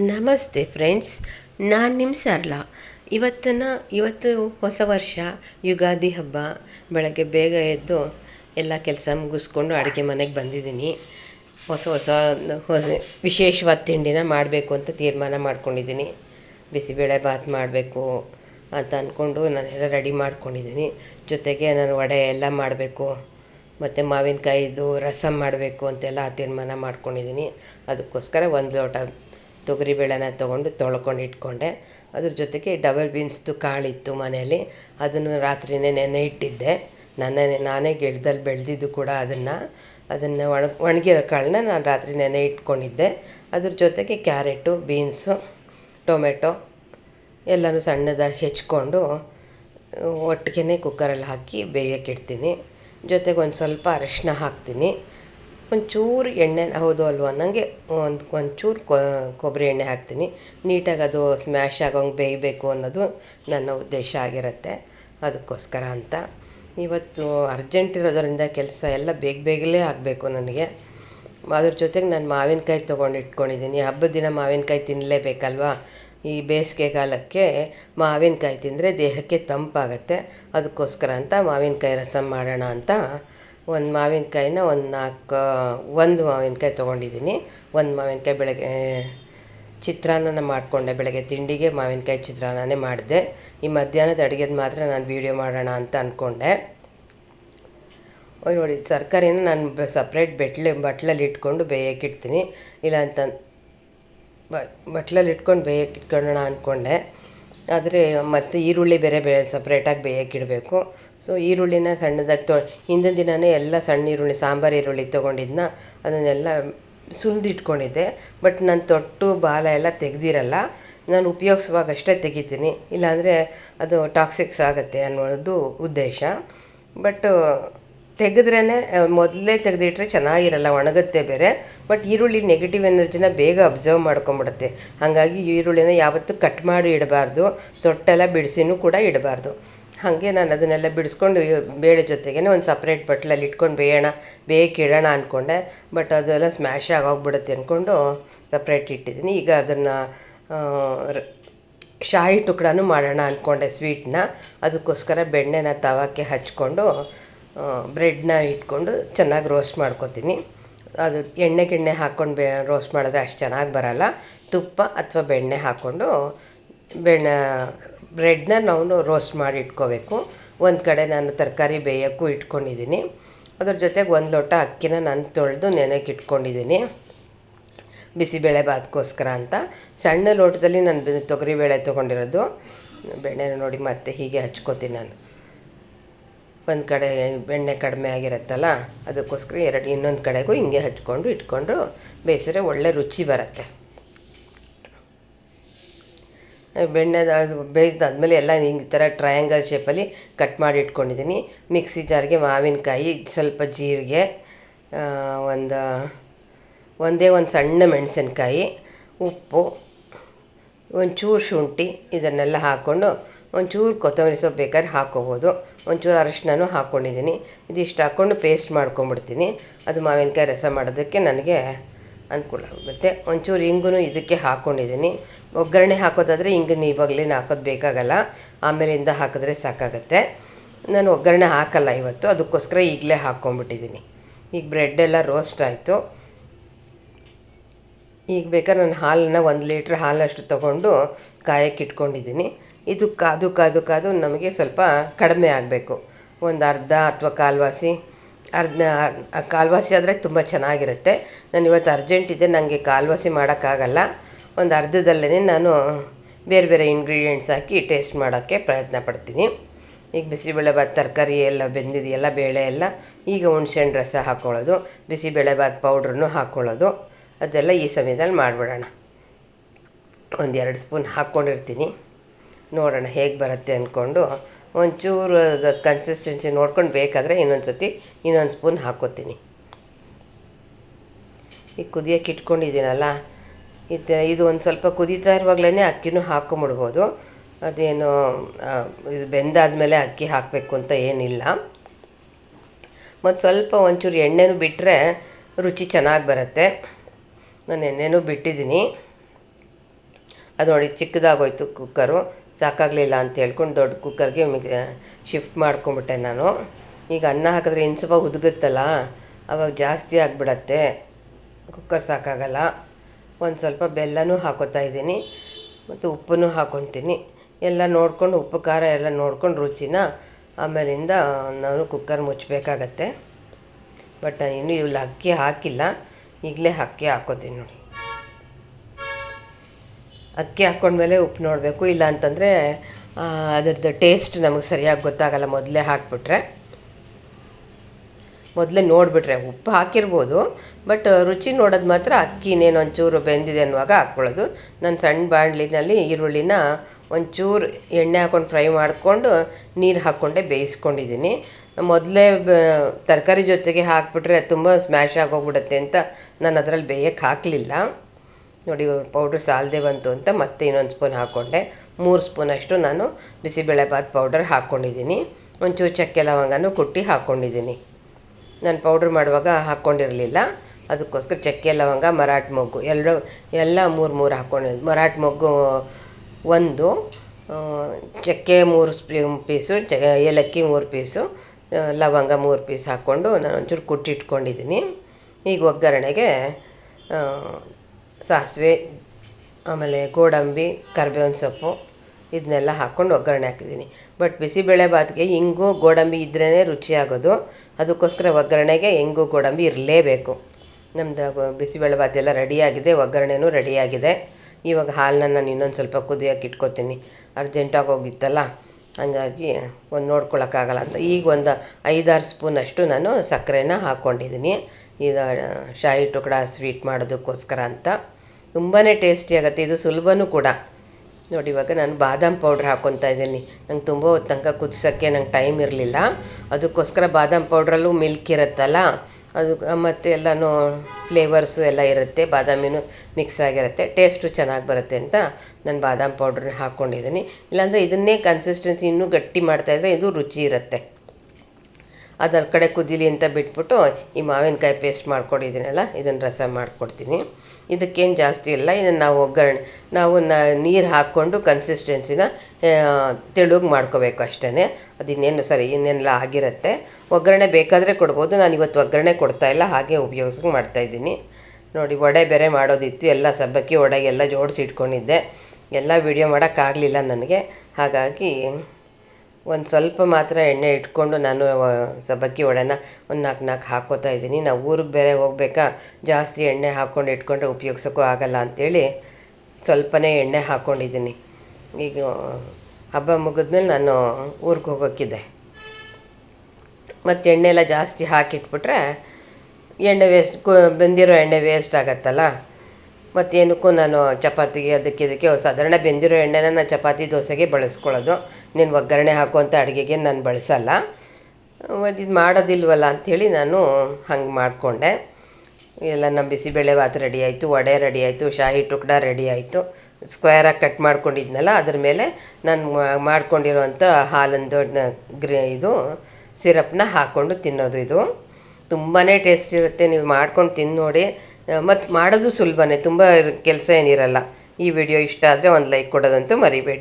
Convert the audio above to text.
ನಮಸ್ತೆ ಫ್ರೆಂಡ್ಸ್, ನಾನು ನಿಮ್ಮ ಸರ್ಲಾ. ಇವತ್ತನ, ಇವತ್ತು ಹೊಸ ವರ್ಷ, ಯುಗಾದಿ ಹಬ್ಬ, ಬೆಳಗ್ಗೆ ಬೇಗ ಎದ್ದು ಎಲ್ಲ ಕೆಲಸ ಮುಗಿಸ್ಕೊಂಡು ಅಡುಗೆ ಮನೆಗೆ ಬಂದಿದ್ದೀನಿ. ಹೊಸ ಹೊಸ ಹೊಸ ವಿಶೇಷವಾದ ತಿಂಡಿನ ಮಾಡಬೇಕು ಅಂತ ತೀರ್ಮಾನ ಮಾಡ್ಕೊಂಡಿದ್ದೀನಿ. ಬಿಸಿಬೇಳೆ ಬಾತ್ ಮಾಡಬೇಕು ಅಂತ ಅಂದ್ಕೊಂಡು ನಾನೆಲ್ಲ ರೆಡಿ ಮಾಡ್ಕೊಂಡಿದ್ದೀನಿ. ಜೊತೆಗೆ ನಾನು ವಡೆ ಎಲ್ಲ ಮಾಡಬೇಕು, ಮತ್ತು ಮಾವಿನಕಾಯಿದು ರಸಮ್ ಮಾಡಬೇಕು ಅಂತೆಲ್ಲ ತೀರ್ಮಾನ ಮಾಡ್ಕೊಂಡಿದ್ದೀನಿ. ಅದಕ್ಕೋಸ್ಕರ ಒಂದು ಲೋಟ ತೊಗರಿಬೇಳೆನ ತೊಗೊಂಡು ತೊಳ್ಕೊಂಡು ಇಟ್ಕೊಂಡೆ. ಅದ್ರ ಜೊತೆಗೆ ಡಬಲ್ ಬೀನ್ಸ್ದು ಕಾಳಿತ್ತು ಮನೆಯಲ್ಲಿ. ಅದನ್ನು ರಾತ್ರಿಯೇ ನೆನೆ ಇಟ್ಟಿದ್ದೆ. ನನ್ನೇ ನಾನೇ ಗಿಡದಲ್ಲಿ ಬೆಳೆದಿದ್ದು ಕೂಡ ಅದನ್ನು. ಅದನ್ನು ಒಣ, ಒಣಗಿರೋ ಕಾಳನ್ನ ನಾನು ರಾತ್ರಿ ನೆನೆ ಇಟ್ಕೊಂಡಿದ್ದೆ. ಅದ್ರ ಜೊತೆಗೆ ಕ್ಯಾರೆಟು, ಬೀನ್ಸು, ಟೊಮೆಟೊ ಎಲ್ಲನೂ ಸಣ್ಣದಾಗಿ ಹೆಚ್ಕೊಂಡು ಒಟ್ಟಿಗೆ ಕುಕ್ಕರಲ್ಲಿ ಹಾಕಿ ಬೇಯಕ್ಕಿಡ್ತೀನಿ ಜೊತೆಗೆ ಒಂದು ಸ್ವಲ್ಪ ಅರಶಿನ ಹಾಕ್ತೀನಿ. ಒಂಚೂರು ಎಣ್ಣೆ, ಹೌದು ಅಲ್ವಾ? ನನಗೆ ಒಂದು, ಒಂಚೂರು ಕೊಬ್ಬರಿ ಎಣ್ಣೆ ಹಾಕ್ತೀನಿ. ನೀಟಾಗಿ ಅದು ಸ್ಮ್ಯಾಶ್ ಆಗೋಂಗೆ ಬೇಯಬೇಕು ಅನ್ನೋದು ನನ್ನ ಉದ್ದೇಶ ಆಗಿರುತ್ತೆ. ಅದಕ್ಕೋಸ್ಕರ ಅಂತ. ಇವತ್ತು ಅರ್ಜೆಂಟ್ ಇರೋದರಿಂದ ಕೆಲಸ ಎಲ್ಲ ಬೇಗ ಬೇಗಲೇ ಆಗಬೇಕು ನನಗೆ. ಅದ್ರ ಜೊತೆಗೆ ನಾನು ಮಾವಿನಕಾಯಿ ತೊಗೊಂಡು ಇಟ್ಕೊಂಡಿದ್ದೀನಿ ಹಬ್ಬದ ದಿನ ಮಾವಿನಕಾಯಿ ತಿನ್ನಲೇಬೇಕಲ್ವಾ ಈ ಬೇಸಿಗೆ ಕಾಲಕ್ಕೆ ಮಾವಿನಕಾಯಿ ತಿಂದರೆ ದೇಹಕ್ಕೆ ತಂಪಾಗತ್ತೆ. ಅದಕ್ಕೋಸ್ಕರ ಅಂತ ಮಾವಿನಕಾಯಿ ರಸಂ ಮಾಡೋಣ ಅಂತ ಒಂದು ಮಾವಿನಕಾಯಿನ ಒಂದು ನಾಲ್ಕು, ಒಂದು ಮಾವಿನಕಾಯಿ ತೊಗೊಂಡಿದ್ದೀನಿ. ಒಂದು ಮಾವಿನಕಾಯಿ ಬೆಳಗ್ಗೆ ಚಿತ್ರಾನ್ನ ಮಾಡಿಕೊಂಡೆ. ಬೆಳಗ್ಗೆ ತಿಂಡಿಗೆ ಮಾವಿನಕಾಯಿ ಚಿತ್ರಾನ್ನನೇ ಮಾಡಿದೆ. ಈ ಮಧ್ಯಾಹ್ನದ ಅಡುಗೆದು ಮಾತ್ರ ನಾನು ವೀಡಿಯೋ ಮಾಡೋಣ ಅಂತ ಅಂದ್ಕೊಂಡೆ ನೋಡಿ, ತರಕಾರಿನ ನಾನು ಸಪ್ರೇಟ್ ಬೆಟ್ಲೆ, ಬಟ್ಲಲ್ಲಿ ಇಟ್ಕೊಂಡು ಬೇಯಕ್ಕಿಡ್ತೀನಿ ಇಲ್ಲ ಅಂತ ಬಟ್ಲಲ್ಲಿ ಇಟ್ಕೊಂಡು ಬೇಯಕ್ಕೆ ಇಟ್ಕೊಳ್ಳೋಣ ಅಂದ್ಕೊಂಡೆ ಆದರೆ ಮತ್ತು ಈರುಳ್ಳಿ ಬೇರೆ ಬೇ ಸಪ್ರೇಟಾಗಿ ಬೇಯಕ್ಕಿಡಬೇಕು ಸೊ ಈರುಳ್ಳಿನ ಸಣ್ಣದಾಗಿ ತೊ ಹಿಂದಿನ ದಿನವೇ ಎಲ್ಲ ಸಣ್ಣ ಈರುಳ್ಳಿ, ಸಾಂಬಾರು ಈರುಳ್ಳಿ ತೊಗೊಂಡಿದ್ದನ್ನ ಅದನ್ನೆಲ್ಲ ಸುಲಿದಿಟ್ಕೊಂಡಿದ್ದೆ. ಬಟ್ ನಾನು ತೊಟ್ಟು ಬಾಲ ಎಲ್ಲ ತೆಗೆದಿರಲ್ಲ. ನಾನು ಉಪಯೋಗಿಸುವಾಗ ಅಷ್ಟೇ ತೆಗಿತೀನಿ. ಇಲ್ಲಾಂದರೆ ಅದು ಟಾಕ್ಸಿಕ್ಸ್ ಆಗುತ್ತೆ ಅನ್ನೋದು ಉದ್ದೇಶ. ಬಟ್ ತೆಗೆದ್ರೇ ಮೊದಲೇ ತೆಗೆದಿಟ್ರೆ ಚೆನ್ನಾಗಿರಲ್ಲ, ಒಣಗುತ್ತೆ ಬೇರೆ. ಬಟ್ ಈರುಳ್ಳಿ ನೆಗೆಟಿವ್ ಎನರ್ಜಿನ ಬೇಗ ಅಬ್ಸರ್ವ್ ಮಾಡ್ಕೊಂಬಿಡುತ್ತೆ. ಹಾಗಾಗಿ ಈರುಳ್ಳಿನ ಯಾವತ್ತೂ ಕಟ್ ಮಾಡಿ ಇಡಬಾರ್ದು. ತೊಟ್ಟೆಲ್ಲ ಬಿಡಿಸಿನೂ ಕೂಡ ಇಡಬಾರ್ದು. ಹಾಗೆ ನಾನು ಅದನ್ನೆಲ್ಲ ಬಿಡಿಸ್ಕೊಂಡು ಬೇಳೆ ಜೊತೆಗೇ ಒಂದು ಸಪ್ರೇಟ್ ಬಟ್ಲಲ್ಲಿ ಇಟ್ಕೊಂಡು ಬೇಯೋಣ ಬೇಕಿಡೋಣ ಅಂದ್ಕೊಂಡೆ ಬಟ್ ಅದೆಲ್ಲ ಸ್ಮ್ಯಾಶ್ ಆಗೋಗ್ಬಿಡುತ್ತೆ ಅಂದ್ಕೊಂಡು ಸಪ್ರೇಟ್ ಇಟ್ಟಿದ್ದೀನಿ. ಈಗ ಅದನ್ನು ಶಾಹಿ ಟುಕ್ಡಾನು ಮಾಡೋಣ ಅಂದ್ಕೊಂಡೆ ಸ್ವೀಟ್ನ ಅದಕ್ಕೋಸ್ಕರ ಬೆಣ್ಣೆನ ತವಕ್ಕೆ ಹಚ್ಕೊಂಡು ಬ್ರೆಡ್ನ ಇಟ್ಕೊಂಡು ಚೆನ್ನಾಗಿ ರೋಸ್ಟ್ ಮಾಡ್ಕೊತೀನಿ. ಅದು ಎಣ್ಣೆ ಗಿಣ್ಣೆ ಹಾಕ್ಕೊಂಡು ಬೇ ರೋಸ್ಟ್ ಮಾಡಿದ್ರೆ ಅಷ್ಟು ಚೆನ್ನಾಗಿ ಬರೋಲ್ಲ. ತುಪ್ಪ ಅಥವಾ ಬೆಣ್ಣೆ ಹಾಕ್ಕೊಂಡು, ಬೆಣ್ಣೆ ಬ್ರೆಡ್ನ ನಾವು ರೋಸ್ಟ್ ಮಾಡಿ ಇಟ್ಕೋಬೇಕು. ಒಂದು ಕಡೆ ನಾನು ತರಕಾರಿ ಬೇಯೋಕ್ಕೂ ಇಟ್ಕೊಂಡಿದ್ದೀನಿ. ಅದ್ರ ಜೊತೆಗೆ ಒಂದು ಲೋಟ ಅಕ್ಕಿನ ನಾನು ತೊಳೆದು ನೆನೆಗೆ ಇಟ್ಕೊಂಡಿದ್ದೀನಿ. ಬಿಸಿಬೇಳೆ ಬಾತ್ಗೋಸ್ಕರ ಅಂತ. ಸಣ್ಣ ಲೋಟದಲ್ಲಿ ನಾನು ತೊಗರಿಬೇಳೆ ತೊಗೊಂಡಿರೋದು. ಬೆಣ್ಣೆ ನೋಡಿ ಮತ್ತೆ ಹೀಗೆ ಹಚ್ಕೋತೀನಿ ನಾನು. ಒಂದು ಕಡೆ ಬೆಣ್ಣೆ ಕಡಿಮೆ ಆಗಿರುತ್ತಲ್ಲ, ಅದಕ್ಕೋಸ್ಕರ ಎರಡು, ಇನ್ನೊಂದು ಕಡೆಗೂ ಹಿಂಗೆ ಹಚ್ಕೊಂಡು ಇಟ್ಕೊಂಡು ಬೇಯಿಸಿದ್ರೆ ಒಳ್ಳೆ ರುಚಿ ಬರುತ್ತೆ. ಬೆಣ್ಣೆದ ಅದು ಬೇಯ್ದಾದ್ಮೇಲೆ ಎಲ್ಲ ಹಿಂಗೆ ಥರ ಟ್ರಯಾಂಗಲ್ ಶೇಪಲ್ಲಿ ಕಟ್ ಮಾಡಿ ಇಟ್ಕೊಂಡಿದ್ದೀನಿ ಮಿಕ್ಸಿ ಜಾರ್ಗೆ ಮಾವಿನಕಾಯಿ, ಸ್ವಲ್ಪ ಜೀರಿಗೆ ಒಂದು, ಒಂದೇ ಒಂದು ಸಣ್ಣ ಮೆಣಸಿನ್ಕಾಯಿ, ಉಪ್ಪು, ಒಂಚೂರು ಶುಂಠಿ ಇದನ್ನೆಲ್ಲ ಹಾಕ್ಕೊಂಡು ಒಂಚೂರು ಕೊತ್ತಂಬರಿ ಸೊಪ್ಪು ಬೇಕಾದ್ರೆ ಹಾಕ್ಕೋಬೋದು ಒಂಚೂರು ಅರಶಿನೂ ಹಾಕ್ಕೊಂಡಿದ್ದೀನಿ ಇದಿಷ್ಟು ಹಾಕ್ಕೊಂಡು ಪೇಸ್ಟ್ ಮಾಡ್ಕೊಂಬಿಡ್ತೀನಿ ಅದು ಮಾವಿನಕಾಯಿ ರಸ ಮಾಡೋದಕ್ಕೆ ನನಗೆ ಅನುಕೂಲ. ಆಗುತ್ತೆ ಒಂಚೂರು ಇಂಗು ಇದಕ್ಕೆ ಹಾಕ್ಕೊಂಡಿದ್ದೀನಿ ಒಗ್ಗರಣೆ ಹಾಕೋದಾದರೆ ಇಂಗನ್ನು ಇವಾಗಲೇ ಹಾಕೋದು ಬೇಕಾಗಲ್ಲ. ಆಮೇಲಿಂದ ಹಾಕಿದ್ರೆ ಸಾಕಾಗುತ್ತೆ. ನಾನು ಒಗ್ಗರಣೆ ಹಾಕಲ್ಲ ಇವತ್ತು, ಅದಕ್ಕೋಸ್ಕರ ಈಗಲೇ ಹಾಕ್ಕೊಂಡ್ಬಿಟ್ಟಿದ್ದೀನಿ. ಈಗ ಬ್ರೆಡ್ ಎಲ್ಲ ರೋಸ್ಟ್ ಆಯಿತು. ಈಗ ಬೇಕಾದ್ರೆ ನಾನು ಹಾಲನ್ನ ಒಂದು ಲೀಟ್ರ್ ಹಾಲಷ್ಟು ತೊಗೊಂಡು ಕಾಯಕ್ಕೆ ಇಟ್ಕೊಂಡಿದ್ದೀನಿ. ಇದು ಕಾದು ಕಾದು ಕಾದು ನಮಗೆ ಸ್ವಲ್ಪ ಕಡಿಮೆ ಆಗಬೇಕು. ಒಂದು ಅರ್ಧ ಅಥವಾ ಕಾಲ್ವಾಸಿ ಅರ್ಧ ಕಾಲ್ವಾಸಿ ಆದರೆ ತುಂಬ ಚೆನ್ನಾಗಿರುತ್ತೆ. ನಾನು ಇವತ್ತು ಅರ್ಜೆಂಟ್ ಇದೆ ನನಗೆ ಕಾಲ್ವಾಸಿ ಮಾಡೋಕ್ಕಾಗಲ್ಲ. ಒಂದು ಅರ್ಧದಲ್ಲೇ ನಾನು ಬೇರೆ ಬೇರೆ ಇಂಗ್ರೀಡಿಯೆಂಟ್ಸ್ ಹಾಕಿ ಟೇಸ್ಟ್ ಮಾಡೋಕ್ಕೆ ಪ್ರಯತ್ನ ಪಡ್ತೀನಿ. ಈಗ ಬಿಸಿಬೇಳೆಭಾತ್, ತರಕಾರಿ ಎಲ್ಲ ಬೆಂದಿದೆಯಲ್ಲ, ಬೇಳೆ ಎಲ್ಲ, ಈಗ ಹುಣ್ಸೆಹಣ್ಣು ರಸ ಹಾಕ್ಕೊಳ್ಳೋದು ಬಿಸಿಬೇಳೆಭಾತ್ ಪೌಡ್ರನ್ನು ಹಾಕ್ಕೊಳ್ಳೋದು ಅದೆಲ್ಲ ಈ ಸಮಯದಲ್ಲಿ ಮಾಡಿಬಿಡೋಣ. ಒಂದು ಎರಡು ಸ್ಪೂನ್ ಹಾಕ್ಕೊಂಡಿರ್ತೀನಿ ನೋಡೋಣ ಹೇಗೆ ಬರುತ್ತೆ ಅಂದ್ಕೊಂಡು ಒಂಚೂರು ಕನ್ಸಿಸ್ಟೆನ್ಸಿ ನೋಡ್ಕೊಂಡು ಬೇಕಾದರೆ ಇನ್ನೊಂದು ಸತಿ ಇನ್ನೊಂದು ಸ್ಪೂನ್ ಹಾಕ್ಕೋತೀನಿ ಈಗ ಕುದಿಯೋಕೆ ಇಟ್ಕೊಂಡಿದ್ದೀನಲ್ಲ, ಇದು ಇದು ಒಂದು ಸ್ವಲ್ಪ ಕುದೀತಾ ಇರುವಾಗಲೇ ಅಕ್ಕಿನೂ ಹಾಕ್ಕೊಂಬಿಡ್ಬೋದು ಅದೇನು ಇದು ಬೆಂದಾದಮೇಲೆ ಅಕ್ಕಿ ಹಾಕಬೇಕು ಅಂತ ಏನಿಲ್ಲ. ಮತ್ತು ಸ್ವಲ್ಪ ಒಂಚೂರು ಎಣ್ಣೆನೂ ಬಿಟ್ಟರೆ ರುಚಿ ಚೆನ್ನಾಗಿ ಬರುತ್ತೆ. ನಾನು ಎಣ್ಣೆನೂ ಬಿಟ್ಟಿದ್ದೀನಿ. ಅದು ನೋಡಿ ಚಿಕ್ಕದಾಗೋಯ್ತು ಕುಕ್ಕರು ಸಾಕಾಗಲಿಲ್ಲ ಅಂತ ಹೇಳ್ಕೊಂಡು ದೊಡ್ಡ ಕುಕ್ಕರ್ಗೆ ಶಿಫ್ಟ್ ಮಾಡ್ಕೊಂಬಿಟ್ಟೆ ನಾನು. ಈಗ ಅನ್ನ ಹಾಕಿದ್ರೆ ಇನ್ನು ಸ್ವಲ್ಪ ಅವಾಗ ಜಾಸ್ತಿ ಆಗಿಬಿಡತ್ತೆ. ಕುಕ್ಕರ್ ಸಾಕಾಗಲ್ಲ. ಒಂದು ಸ್ವಲ್ಪ ಬೆಲ್ಲನೂ ಹಾಕೋತಾ ಇದ್ದೀನಿ. ಮತ್ತು ಉಪ್ಪನ್ನು ಹಾಕೊತೀನಿ. ಎಲ್ಲ ನೋಡ್ಕೊಂಡು ಉಪ್ಪು, ಖಾರ ಎಲ್ಲ ನೋಡ್ಕೊಂಡು ರುಚಿನ ಆಮೇಲಿಂದ ನಾನು ಕುಕ್ಕರ್ ಮುಚ್ಚಬೇಕಾಗತ್ತೆ. ಬಟ್ ನಾನು ಇನ್ನೂ ಇಲ್ಲಿ ಅಕ್ಕಿ ಹಾಕಿಲ್ಲ. ಈಗಲೇ ಅಕ್ಕಿ ಹಾಕೋತೀನಿ ನೋಡಿ. ಅಕ್ಕಿ ಹಾಕ್ಕೊಂಡ್ಮೇಲೆ ಉಪ್ಪು ನೋಡಬೇಕು. ಇಲ್ಲ ಅಂತಂದರೆ ಅದರದ್ದು ಟೇಸ್ಟ್ ನಮಗೆ ಸರಿಯಾಗಿ ಗೊತ್ತಾಗಲ್ಲ. ಮೊದಲೇ ಹಾಕ್ಬಿಟ್ರೆ. ಮೊದಲೇ ನೋಡಿಬಿಟ್ರೆ ಉಪ್ಪು ಹಾಕಿರ್ಬೋದು. ಬಟ್ ರುಚಿ ನೋಡೋದು ಮಾತ್ರ ಅಕ್ಕಿ ಇನ್ನೇನು ಒಂಚೂರು ಬೆಂದಿದೆ ಅನ್ನುವಾಗ ಹಾಕ್ಕೊಳ್ಳೋದು. ನಾನು ಸಣ್ಣ ಬಾಣಲಿನಲ್ಲಿ ಈರುಳ್ಳಿನ ಒಂಚೂರು ಎಣ್ಣೆ ಹಾಕ್ಕೊಂಡು ಫ್ರೈ ಮಾಡಿಕೊಂಡು ನೀರು ಹಾಕ್ಕೊಂಡೆ ಬೇಯಿಸ್ಕೊಂಡಿದ್ದೀನಿ. ಮೊದಲೇ ತರಕಾರಿ ಜೊತೆಗೆ ಹಾಕ್ಬಿಟ್ರೆ ತುಂಬ ಸ್ಮ್ಯಾಶ್ ಆಗೋಗ್ಬಿಡುತ್ತೆ ಅಂತ ನಾನು ಅದರಲ್ಲಿ ಬೇಯಕ್ಕೆ ಹಾಕಲಿಲ್ಲ. ನೋಡಿ ಪೌಡ್ರ್ ಸಾಲದೆ ಬಂತು ಅಂತ ಮತ್ತೆ ಇನ್ನೊಂದು ಸ್ಪೂನ್ ಹಾಕ್ಕೊಂಡೆ ಮೂರು ಸ್ಪೂನಷ್ಟು ನಾನು ಬಿಸಿಬೇಳೆಭಾತ್ ಪೌಡರ್ ಹಾಕ್ಕೊಂಡಿದ್ದೀನಿ ಒಂಚೂರು ಚಕ್ಕೆ ಲವಂಗನೂ ಕುಟ್ಟಿ ಹಾಕ್ಕೊಂಡಿದ್ದೀನಿ ನಾನು ಪೌಡ್ರ್ ಮಾಡುವಾಗ ಹಾಕ್ಕೊಂಡಿರಲಿಲ್ಲ ಅದಕ್ಕೋಸ್ಕರ ಚಕ್ಕೆ, ಲವಂಗ, ಮರಾಠ ಮೊಗ್ಗು ಎರಡು, ಎಲ್ಲ ಮೂರು ಮೂರು ಹಾಕ್ಕೊಂಡಿದ್ದು ಮರಾಠ ಮೊಗ್ಗು ಒಂದು ಚಕ್ಕೆ ಮೂರು ಪೀಸು, ಚ, ಏಲಕ್ಕಿ ಮೂರು ಪೀಸು ಲವಂಗ ಮೂರು ಪೀಸ್ ಹಾಕ್ಕೊಂಡು ನಾನು ಒಂಚೂರು ಕುಟ್ಟಿಟ್ಕೊಂಡಿದ್ದೀನಿ ಈಗ ಒಗ್ಗರಣೆಗೆ ಸಾಸಿವೆ, ಆಮೇಲೆ ಗೋಡಂಬಿ, ಕರ್ಬೇವಿನ ಸೊಪ್ಪು ಇದನ್ನೆಲ್ಲ ಹಾಕ್ಕೊಂಡು ಒಗ್ಗರಣೆ ಹಾಕಿದ್ದೀನಿ. ಬಟ್ ಬಿಸಿಬೇಳೆ ಭಾತ್ಗೆ ಇಂಗು ಗೋಡಂಬಿ ಇದ್ರೇ ರುಚಿಯಾಗೋದು. ಅದಕ್ಕೋಸ್ಕರ ಒಗ್ಗರಣೆಗೆ ಹೆಂಗೂ ಗೋಡಂಬಿ ಇರಲೇಬೇಕು. ನಮ್ಮದು ಬಿಸಿಬೇಳೆ ಭಾತ್ ಎಲ್ಲ ರೆಡಿಯಾಗಿದೆ, ಒಗ್ಗರಣೆನೂ ರೆಡಿಯಾಗಿದೆ. ಇವಾಗ ಹಾಲನ್ನ ನಾನು ಇನ್ನೊಂದು ಸ್ವಲ್ಪ ಕುದಿಯೋಕೆ ಇಟ್ಕೋತೀನಿ. ಅರ್ಜೆಂಟಾಗಿ ಹೋಗಿತ್ತಲ್ಲ, ಹಾಗಾಗಿ ಒಂದು ನೋಡ್ಕೊಳಕ್ಕಾಗಲ್ಲ ಅಂತ. ಈಗ ಒಂದು ಐದಾರು ಸ್ಪೂನಷ್ಟು ನಾನು ಸಕ್ಕರೆನ ಹಾಕ್ಕೊಂಡಿದ್ದೀನಿ ಇದು ಶಾಹಿ ಟುಕಡ ಸ್ವೀಟ್ ಮಾಡೋದಕ್ಕೋಸ್ಕರ ಅಂತ. ತುಂಬಾ ಟೇಸ್ಟಿ ಆಗುತ್ತೆ. ಇದು ಸುಲಭನೂ ಕೂಡ. ನೋಡಿ, ಇವಾಗ ನಾನು ಬಾದಾಮ್ ಪೌಡ್ರ್ ಹಾಕ್ಕೊತಾ ಇದ್ದೀನಿ. ನಂಗೆ ತುಂಬ ತನಕ ಕುದಿಸೋಕ್ಕೆ ನಂಗೆ ಟೈಮ್ ಇರಲಿಲ್ಲ. ಅದಕ್ಕೋಸ್ಕರ ಬಾದಾಮ್ ಪೌಡ್ರಲ್ಲೂ ಮಿಲ್ಕ್ ಇರುತ್ತಲ್ಲ, ಅದು ಮತ್ತು ಎಲ್ಲನೂ ಫ್ಲೇವರ್ಸು ಎಲ್ಲ ಇರುತ್ತೆ. ಬಾದಾಮಿನೂ ಮಿಕ್ಸ್ ಆಗಿರುತ್ತೆ. ಟೇಸ್ಟು ಚೆನ್ನಾಗಿ ಬರುತ್ತೆ ಅಂತ ನಾನು ಬಾದಾಮ್ ಪೌಡ್ರ್ ಹಾಕ್ಕೊಂಡಿದ್ದೀನಿ. ಇಲ್ಲಾಂದರೆ ಇದನ್ನೇ ಕನ್ಸಿಸ್ಟೆನ್ಸಿ ಇನ್ನೂ ಗಟ್ಟಿ ಮಾಡ್ತಾಯಿದ್ರೆ ಇದು ರುಚಿ ಇರುತ್ತೆ. ಅದರ ಕಡೆ ಕುದೀಲಿ ಅಂತ ಬಿಟ್ಬಿಟ್ಟು ಈ ಮಾವಿನಕಾಯಿ ಪೇಸ್ಟ್ ಮಾಡ್ಕೊಂಡಿದ್ದೀನಲ್ಲ, ಇದನ್ನು ರಸ ಮಾಡಿಕೊಡ್ತೀನಿ. ಇದಕ್ಕೇನು ಜಾಸ್ತಿ ಇಲ್ಲ, ಇದನ್ನು ನಾವು ಒಗ್ಗರಣೆ, ನಾವು ನೀರು ಹಾಕ್ಕೊಂಡು ಕನ್ಸಿಸ್ಟೆನ್ಸಿನ ತೆಳುಗೆ ಮಾಡ್ಕೋಬೇಕು ಅಷ್ಟೇ ಅದಿನ್ನೇನು ಸರಿ ಇನ್ನೆಲ್ಲ ಆಗಿರುತ್ತೆ. ಒಗ್ಗರಣೆ ಬೇಕಾದರೆ ಕೊಡ್ಬೋದು, ನಾನು ಇವತ್ತು ಒಗ್ಗರಣೆ ಕೊಡ್ತಾಯಿಲ್ಲ ಹಾಗೆ ಉಪಯೋಗಿಸ್ಕೊಂಡು ಮಾಡ್ತಾಯಿದ್ದೀನಿ ನೋಡಿ, ವಡೆ ಬೇರೆ ಮಾಡೋದಿತ್ತು, ಎಲ್ಲ ಸಬ್ಬಕ್ಕಿ ವಡೆ ಎಲ್ಲ ಜೋಡಿಸಿ ಇಟ್ಕೊಂಡಿದ್ದೆ. ಎಲ್ಲ ವೀಡಿಯೋ ಮಾಡೋಕ್ಕಾಗಲಿಲ್ಲ ನನಗೆ. ಹಾಗಾಗಿ ಒಂದು ಸ್ವಲ್ಪ ಮಾತ್ರ ಎಣ್ಣೆ ಇಟ್ಕೊಂಡು ನಾನು ಸಬ್ಬಕ್ಕಿ ವಡೆನ ಒಂದು ನಾಲ್ಕು ನಾಲ್ಕು ಹಾಕೋತಾ ಇದ್ದೀನಿ. ನಾವು ಊರಿಗೆ ಬೇರೆ ಹೋಗ್ಬೇಕಾ? ಜಾಸ್ತಿ ಎಣ್ಣೆ ಹಾಕ್ಕೊಂಡು ಇಟ್ಕೊಂಡ್ರೆ ಉಪಯೋಗ್ಸೋಕ್ಕೂ ಆಗಲ್ಲ ಅಂಥೇಳಿ ಸ್ವಲ್ಪನೇ ಎಣ್ಣೆ ಹಾಕ್ಕೊಂಡಿದ್ದೀನಿ ಈಗ ಹಬ್ಬ ಮುಗಿದ್ಮೇಲೆ ನಾನು ಊರಿಗೆ ಹೋಗೋಕ್ಕಿದೆ ಮತ್ತು ಎಣ್ಣೆ ಎಲ್ಲ ಜಾಸ್ತಿ ಹಾಕಿಟ್ಬಿಟ್ರೆ ಎಣ್ಣೆ ವೇಸ್ಟ್ ಬೆಂದಿರೋ ಎಣ್ಣೆ ವೇಸ್ಟ್ ಆಗತ್ತಲ್ಲ? ಮತ್ತೇನಕ್ಕೂ ನಾನು ಚಪಾತಿಗೆ ಅದಕ್ಕೆ ಇದಕ್ಕೆ ಸಾಧಾರಣ ಬೆಂದಿರೋ ಎಣ್ಣೆನ ನಾನು ಚಪಾತಿ ದೋಸೆಗೆ ಬಳಸ್ಕೊಳ್ಳೋದು. ನೀನು ಒಗ್ಗರಣೆ ಹಾಕುವಂಥ ಅಡುಗೆಗೆ ನಾನು ಬಳಸಲ್ಲ. ಇದು ಮಾಡೋದಿಲ್ವಲ್ಲ ಅಂಥೇಳಿ ನಾನು ಹಂಗೆ ಮಾಡಿಕೊಂಡೆ. ಎಲ್ಲ ನಮ್ಮ ಬಿಸಿಬೇಳೆ ಭಾತ್ ರೆಡಿ ಆಯಿತು, ವಡೆ ರೆಡಿ ಆಯಿತು, ಶಾಹಿ ಟುಕ್ಡ ರೆಡಿ ಆಯಿತು. ಸ್ಕ್ವೇರಾಗಿ ಕಟ್ ಮಾಡ್ಕೊಂಡಿದ್ನಲ್ಲ, ಅದ್ರ ಮೇಲೆ ನಾನು ಮಾಡ್ಕೊಂಡಿರೋವಂಥ ಹಾಲಿಂದು ಗ್ರೇ ಇದು ಸಿರಪ್ನ ಹಾಕ್ಕೊಂಡು ತಿನ್ನೋದು ಇದು. ತುಂಬಾ ಟೇಸ್ಟ್ ಇರುತ್ತೆ, ನೀವು ಮಾಡ್ಕೊಂಡು ತಿಂದು ನೋಡಿ ಮತ್ತು ಮಾಡೋದು ಸುಲಭನೇ ತುಂಬ ಕೆಲಸ ಏನಿರಲ್ಲ. ಈ ವಿಡಿಯೋ ಇಷ್ಟ ಆದರೆ ಒಂದು ಲೈಕ್ ಕೊಡೋದಂತೂ ಮರಿಬೇಡಿ.